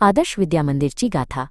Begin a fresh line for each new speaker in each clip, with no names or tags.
आदर्श विद्यामंदिरची गाथा.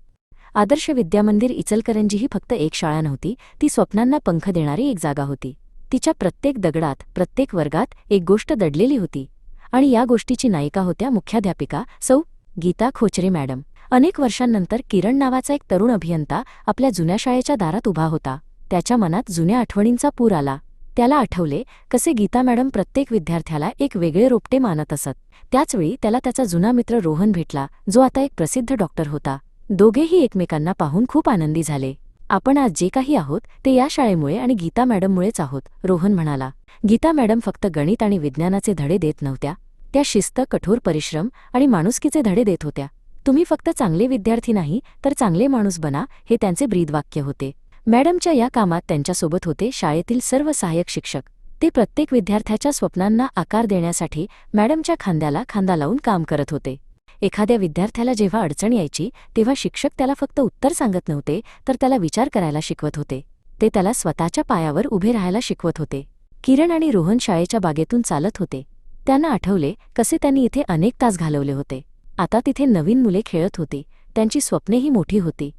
आदर्श विद्यामंदिर इचलकरंजी ही फक्त एक शाळा नव्हती ती स्वप्नांना पंख देणारी एक जागा होती. तिच्या प्रत्येक दगडात प्रत्येक वर्गात एक गोष्ट दडलेली होती. आणि या गोष्टीची नायिका होत्या मुख्याध्यापिका सौ. गीता खोचरे मॅडम. अनेक वर्षांनंतर किरण नावाचा एक तरुण अभियंता आपल्या जुन्या शाळेच्या दारात उभा होता. त्याच्या मनात जुन्या आठवणींचा पूर आला. त्याला आठवले कसे गीता मॅडम प्रत्येक विद्यार्थ्याला एक वेगळे रोपटे मानत असत. त्याचवेळी त्याला त्याचा जुना मित्र रोहन भेटला जो आता एक प्रसिद्ध डॉक्टर होता. दोघेही एकमेकांना पाहून खूप आनंदी झाले. आपण आज जे काही आहोत ते या शाळेमुळे आणि गीता मॅडममुळेच आहोत रोहन म्हणाला. गीता मॅडम फक्त गणित आणि विज्ञानाचे धडे देत नव्हत्या. त्या शिस्त कठोर परिश्रम आणि माणुसकीचे धडे देत होत्या. तुम्ही फक्त चांगले विद्यार्थी नाही तर चांगले माणूस बना हे त्यांचे ब्रीदवाक्य होते. मॅडमच्या या कामात त्यांच्यासोबत होते शाळेतील सर्व सहाय्यक शिक्षक. ते प्रत्येक विद्यार्थ्याच्या स्वप्नांना आकार देण्यासाठी मॅडमच्या खांद्याला खांदा लावून काम करत होते. एखाद्या विद्यार्थ्याला जेव्हा अडचण यायची तेव्हा शिक्षक त्याला फक्त उत्तर सांगत नव्हते तर त्याला विचार करायला शिकवत होते. ते त्याला स्वतःच्या पायावर उभे राहायला शिकवत होते. किरण आणि रोहन शाळेच्या बागेतून चालत होते. त्यांना आठवले कसे त्यांनी इथे अनेक तास घालवले होते. आता तिथे नवीन मुले खेळत होती. त्यांची स्वप्नेही मोठी होती.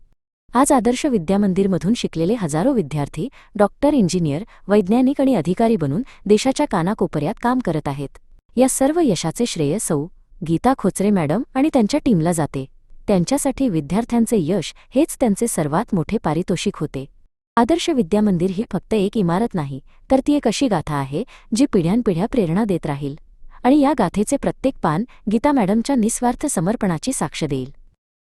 आज आदर्श विद्यामंदिरमधून शिकलेले हजारो विद्यार्थी डॉक्टर इंजिनियर वैज्ञानिक आणि अधिकारी बनून देशाच्या कानाकोपऱ्यात काम करत आहेत. या सर्व यशाचे श्रेय सौ गीता खोचरे मॅडम आणि त्यांच्या टीमला जाते. त्यांच्यासाठी विद्यार्थ्यांचे यश हेच त्यांचे सर्वात मोठे पारितोषिक होते. आदर्श विद्यामंदिर ही फक्त एक इमारत नाही तर ती एक अशी गाथा आहे जी पिढ्यानपिढ्या प्रेरणा देत राहील. आणि या गाथेचे प्रत्येक पान गीता मॅडमच्या निस्वार्थ समर्पणाची साक्ष देईल.